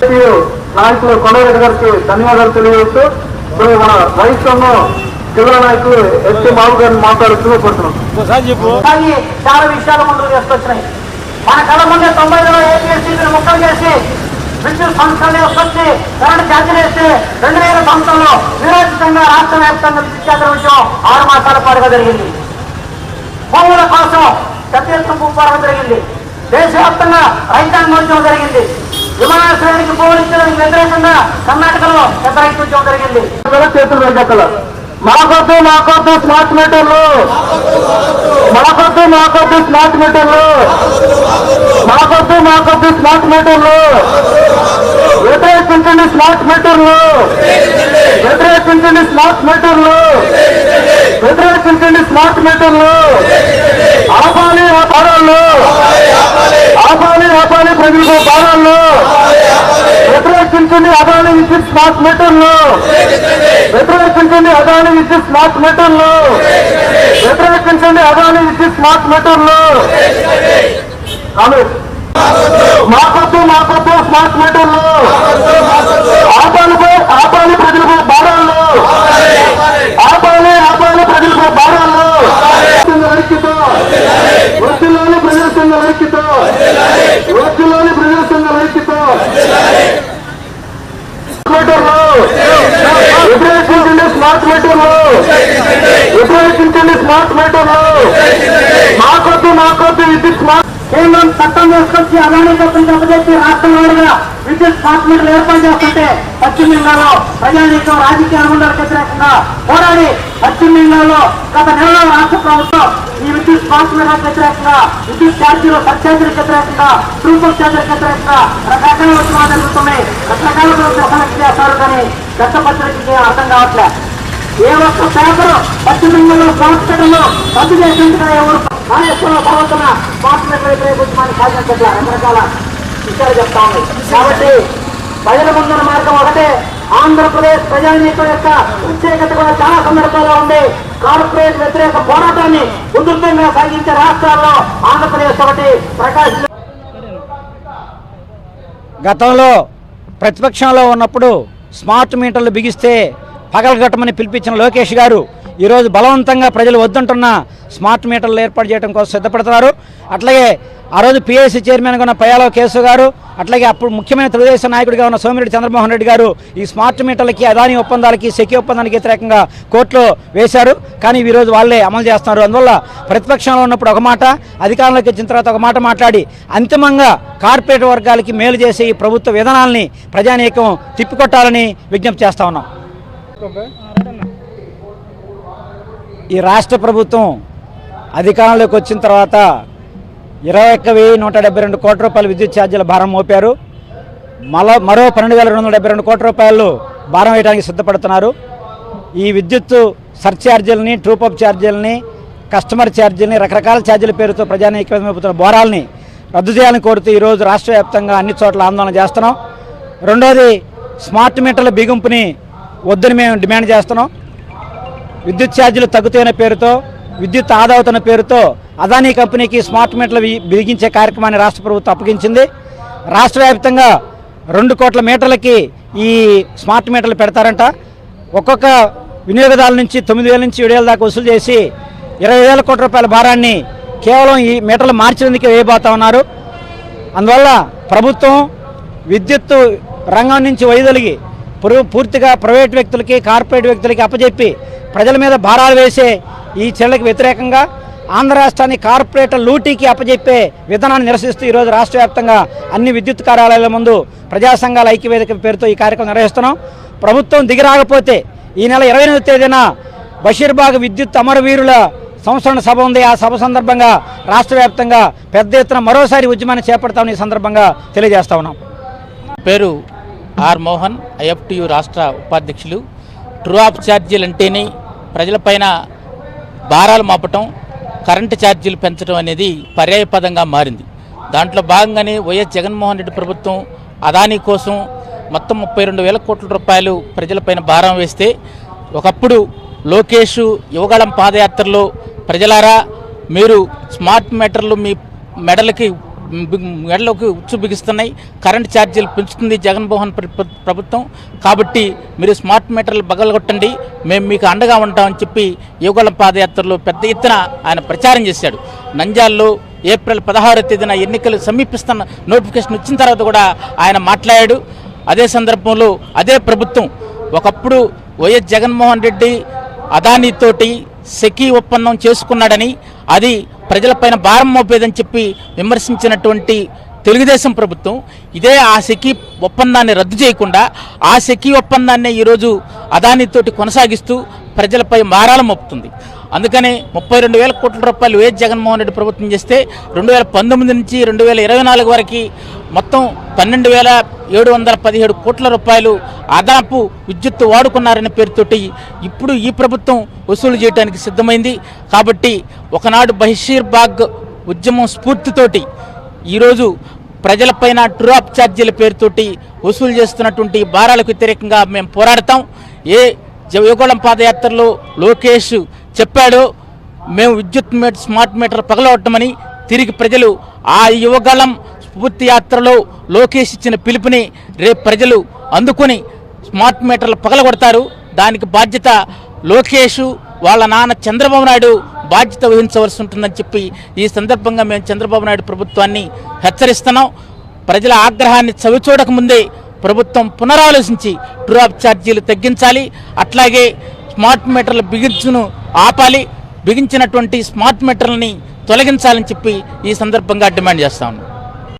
నాయకులు కొండరెడ్డి గారికి ధన్యవాదాలు తెలియజేస్తూ ఇప్పుడు మన రైతులను జిల్లా నాయకులు ఎస్టీ బాబు గారిని మాట్లాడుతూ కోరుతున్నాం. కానీ చాలా విషయాలు ముందుకు తీసుకొచ్చినాయి. మన కళ్ళ ముందే తొంభైలో ఏపీఎస్సీ ముక్కలు చేసి విద్యుత్ సంస్థలు తీసుకొచ్చి కరెంట్ ఛార్జీలు వేసి రెండు వేల సంవత్సరంలో విరోచితంగా రాష్ట్ర వ్యాప్తంగా విద్యుత్ ఛార్జీల విషయం ఆరు మాసాల పాటుగా జరిగింది. భూముల కోసం పెద్ద ఎత్తున జరిగింది. దేశవ్యాప్తంగా రైతాంగోద్యమం జరిగింది. విమానాశ్రయానికి పోలించడానికి వ్యతిరేకంగా కర్ణాటకలో పెద్ద రైతోద్యమం జరిగింది. చేతులు వెంకల మాకొద్దు మాకొద్దు స్మార్ట్ మీటర్లు. మాకొద్దు మాకొద్దు స్మార్ట్ మీటర్లు. మాకొద్దు మాకొద్దు స్మార్ట్ మీటర్లు. వ్యతిరేకించండి స్మార్ట్ మీటర్లు. వ్యతిరేకించండి స్మార్ట్ మీటర్లు. వ్యతిరేకించండి స్మార్ట్ మీటర్లు. ఆపాలి ఆ భారాలు ఆపాలి ఆపాలి ప్రజలకు భారాలు వ్యతిరేకించండి అదాని విద్యుత్ స్మార్ట్ మీటర్లు. వ్యతిరేకించండి అదాని విద్యుత్ స్మార్ట్ మీటర్లు. వ్యతిరేకించండి అదాని విద్యుత్ స్మార్ట్ మీటర్లు. మాకొద్దు మాకొద్దు స్మార్ట్ మీటర్లు ఆపాలిపై ఆపాలి ప్రజలకు భారాలు ఆపాలి ఆపాలి ప్రజలకు భారాలు ఐక్యత వృత్తిలోని ప్రజల సంఘ ఐక్యత వృత్తిలోని ప్రజల సంఘ ఐక్యత మీటర్లు వ్యతిరేకించండి స్మార్ట్ మీటర్లు. ఉపయోగించండి స్మార్ట్ మీటర్లు. మాకొద్దు మాకొద్దు విద్యుత్ స్మార్ట్ కేంద్రం చట్టం తీసుకొచ్చి అదాని కంపెనీకి అప్పచెప్పి రాష్ట్రం వారిగా విద్యుత్ స్మార్ట్ మీటర్లు ఏర్పాటు చేస్తుంటే పశ్చిమ బెంగాల్లో ప్రజానీకం రాజకీయ అనుగుణాలకు వ్యతిరేకంగా పోరాడి పశ్చిమ బెంగాల్లో గత నెలలో రాష్ట్ర ప్రభుత్వం ఈ విద్యుత్ స్మార్ట్ మీటర్లకు వ్యతిరేకంగా విద్యుత్ ఛార్జీలు సబ్ఛార్జీలకు వ్యతిరేకంగా సూపర్ ఛార్జీలకు వ్యతిరేకంగా రకరకాల ఉద్యమాలు జరుగుతున్నాయి. రకరకాల దశలకు చేస్తారు కానీ చట్టపత్రికకి అర్థం కావట్లేదు ఏ ఒక్క పేపర్ పశ్చిమ బెంగాల్లో స్మార్ట్ రద్దు చేసేందుకు ఎవరు కాళేశ్వరంలో పర్వతన స్మార్ట్ ఉద్యమాన్ని సాధించట్ల రకరకాల విషయాలు చెప్తా ఉన్నాయి. కాబట్టి ప్రజల ముందున్న మార్గం ఒకటే. ఆంధ్రప్రదేశ్ ప్రజానీకం యొక్క ప్రత్యేకత కూడా చాలా సందర్భాల్లో ఉంది. కార్పొరేట్ వ్యతిరేక పోరాటాన్ని ఉధృతంగా సాగించే రాష్ట్రాల్లో ఆంధ్రప్రదేశ్ ఒకటి. ప్రకాశం గతంలో ప్రతిపక్షంలో ఉన్నప్పుడు స్మార్ట్ మీటర్లు బిగిస్తే పగలగొట్టమని పిలిపించిన లోకేష్ గారు ఈరోజు బలవంతంగా ప్రజలు వద్దంటున్న స్మార్ట్ మీటర్లు ఏర్పాటు చేయడం కోసం సిద్ధపడుతున్నారు. అట్లాగే ఆ రోజు పిఐసి చైర్మన్గా ఉన్న పయాలో కేసు గారు అట్లాగే అప్పుడు ముఖ్యమైన తెలుగుదేశం నాయకుడిగా ఉన్న సోమిరెడ్డి చంద్రమోహన్ రెడ్డి గారు ఈ స్మార్ట్ మీటర్లకి అదాని ఒప్పందాలకి సెకి ఒప్పందానికి వ్యతిరేకంగా కోర్టులో వేశారు. కానీ ఈరోజు వాళ్ళే అమలు చేస్తున్నారు. అందువల్ల ప్రతిపక్షంలో ఉన్నప్పుడు ఒక మాట అధికారంలోకి వచ్చిన తర్వాత ఒక మాట మాట్లాడి అంతిమంగా కార్పొరేట్ వర్గాలకి మేలు చేసే ఈ ప్రభుత్వ విధానాల్ని ప్రజానీకం తిప్పికొట్టాలని విజ్ఞప్తి చేస్తా ఉన్నాం. ఈ రాష్ట్ర ప్రభుత్వం అధికారంలోకి వచ్చిన తర్వాత ఇరవై ఒక్క వెయ్యి నూట డెబ్బై రెండు కోట్ల రూపాయల విద్యుత్ ఛార్జీల భారం మోపారు. మరో మరో పన్నెండు వేల రెండు వందల డెబ్బై రెండు కోట్ల రూపాయలు భారం వేయడానికి సిద్ధపడుతున్నారు. ఈ విద్యుత్ సర్ఛార్జీలని ట్రూపప్ ఛార్జీలని కస్టమర్ ఛార్జీలని రకరకాల ఛార్జీల పేరుతో ప్రజానీకం మోపుతున్న బోరాల్ని రద్దు చేయాలని కోరుతూ ఈరోజు రాష్ట్ర వ్యాప్తంగా అన్ని చోట్ల ఆందోళన చేస్తున్నాం. రెండోది స్మార్ట్ మీటర్ల బిగింపుని వద్దని మేము డిమాండ్ చేస్తున్నాం. విద్యుత్ ఛార్జీలు తగ్గుతున్న పేరుతో విద్యుత్ ఆదా అవుతున్న పేరుతో అదానీ కంపెనీకి స్మార్ట్ మీటర్లు బిగించే కార్యక్రమాన్ని రాష్ట్ర ప్రభుత్వం అప్పగించింది. రాష్ట్ర వ్యాప్తంగా రెండు కోట్ల మీటర్లకి ఈ స్మార్ట్ మీటర్లు పెడతారంట. ఒక్కొక్క వినియోగదారుల నుంచి తొమ్మిది వేల నుంచి ఏడు వేల దాకా వసూలు చేసి ఇరవై వేల కోట్ల రూపాయల భారాన్ని కేవలం ఈ మీటర్లు మార్చినందుకే వేయబోతా ఉన్నారు. అందువల్ల ప్రభుత్వం విద్యుత్ రంగం నుంచి వైదొలిగి పూర్తిగా ప్రైవేట్ వ్యక్తులకి కార్పొరేట్ వ్యక్తులకి అప్పజెప్పి ప్రజల మీద భారాలు వేసే ఈ చర్యలకు వ్యతిరేకంగా ఆంధ్ర రాష్ట్రాన్ని కార్పొరేట్ లూటీకి అప్పజెప్పే విధానాన్ని నిరసిస్తూ ఈరోజు రాష్ట్ర వ్యాప్తంగా అన్ని విద్యుత్ కార్యాలయాల ముందు ప్రజా సంఘాల ఐక్యవేదిక పేరుతో ఈ కార్యక్రమం నిర్వహిస్తున్నాం. ప్రభుత్వం దిగిరాకపోతే ఈ నెల ఇరవై ఎనిమిది తేదీన బషీర్బాగ్ విద్యుత్ అమరవీరుల సంస్మరణ సభ ఉంది. ఆ సభ సందర్భంగా రాష్ట్ర వ్యాప్తంగా పెద్ద ఎత్తున మరోసారి ఉద్యమాన్ని చేపడతామని ఈ సందర్భంగా తెలియజేస్తా ఉన్నాం. పేరు ఆర్ మోహన్ ఐఎఫ్టియు రాష్ట్ర ఉపాధ్యక్షులు. ట్రూ ఆఫ్ ఛార్జీలు అంటేనే ప్రజలపైన భారాలు మాపటం కరెంటు ఛార్జీలు పెంచడం అనేది పర్యాయపదంగా మారింది. దాంట్లో భాగంగానే వైఎస్ జగన్మోహన్ రెడ్డి ప్రభుత్వం అదానీ కోసం మొత్తం ముప్పై రెండు వేల కోట్ల రూపాయలు ప్రజలపైన భారం వేస్తే ఒకప్పుడు లోకేష్ యువగళం పాదయాత్రలో ప్రజలారా మీరు స్మార్ట్ మీటర్లు మీ మెడలకి ఎడలోకి మెడలోకి ఉచ్చు బిగిస్తున్నాయి. కరెంట్ ఛార్జీలు పెంచుతుంది జగన్మోహన్ ప్ర- ప్రభుత్వం. కాబట్టి మీరు స్మార్ట్ మీటర్లు బగలగొట్టండి. మేము మీకు అండగా ఉంటామని చెప్పి యువగళం పాదయాత్రలో పెద్ద ఎత్తున ఆయన ప్రచారం చేశాడు. నంజాల్లో ఏప్రిల్ పదహారో తేదీన ఎన్నికలు సమీపిస్తున్న నోటిఫికేషన్ వచ్చిన తర్వాత కూడా ఆయన మాట్లాడాడు. అదే సందర్భంలో అదే ప్రభుత్వం. ఒకప్పుడు వైఎస్ జగన్మోహన్ రెడ్డి అదానీతోటి సెకీ ఒప్పందం చేసుకున్నాడని అది ప్రజలపైన భారం మోపేదని చెప్పి విమర్శించినటువంటి తెలుగుదేశం ప్రభుత్వం ఇదే ఆ సెకీ ఒప్పందాన్ని రద్దు చేయకుండా ఆ సెకీ ఒప్పందాన్ని ఈరోజు అదానితోటి కొనసాగిస్తూ ప్రజలపై మారాలు మోపుతుంది. అందుకనే ముప్పై రెండు వేల కోట్ల రూపాయలు ఏ జగన్మోహన్ రెడ్డి ప్రభుత్వం చేస్తే రెండు వేల పంతొమ్మిది నుంచి రెండు వేల ఇరవై నాలుగు వరకు మొత్తం పన్నెండు వేల ఏడు వందల పదిహేడు కోట్ల రూపాయలు అదనపు విద్యుత్తు వాడుకున్నారనే పేరుతోటి ఇప్పుడు ఈ ప్రభుత్వం వసూలు చేయడానికి సిద్ధమైంది. కాబట్టి ఒకనాడు బషీర్ బాగ్ ఉద్యమం స్ఫూర్తితోటి ఈరోజు ప్రజలపైన ట్రూఅప్ ఛార్జీల పేరుతోటి వసూలు చేస్తున్నటువంటి భారాలకు వ్యతిరేకంగా మేము పోరాడతాం. ఏ జయగోళం పాదయాత్రలో లోకేష్ చెప్పాడు మేము విద్యుత్ మీటర్ స్మార్ట్ మీటర్ పగలగొట్టమని తిరిగి ప్రజలు ఆ యువగలం స్ఫూర్తి యాత్రలో లోకేష్ ఇచ్చిన పిలుపుని రేపు ప్రజలు అందుకొని స్మార్ట్ మీటర్లు పగలగొడతారు. దానికి బాధ్యత లోకేష్ వాళ్ళ నాన్న చంద్రబాబు నాయుడు బాధ్యత వహించవలసి ఉంటుందని చెప్పి ఈ సందర్భంగా మేము చంద్రబాబు నాయుడు ప్రభుత్వాన్ని హెచ్చరిస్తున్నాం. ప్రజల ఆగ్రహాన్ని చవిచూడక ముందే ప్రభుత్వం పునరాలోచించి డ్రాప్ ఛార్జీలు తగ్గించాలి. అట్లాగే స్మార్ట్ మీటర్ల బిగించును ఆపాలి. బిగించినటువంటి స్మార్ట్ మీటర్లని తొలగించాలని చెప్పి ఈ సందర్భంగా డిమాండ్ చేస్తా ఉన్నాం.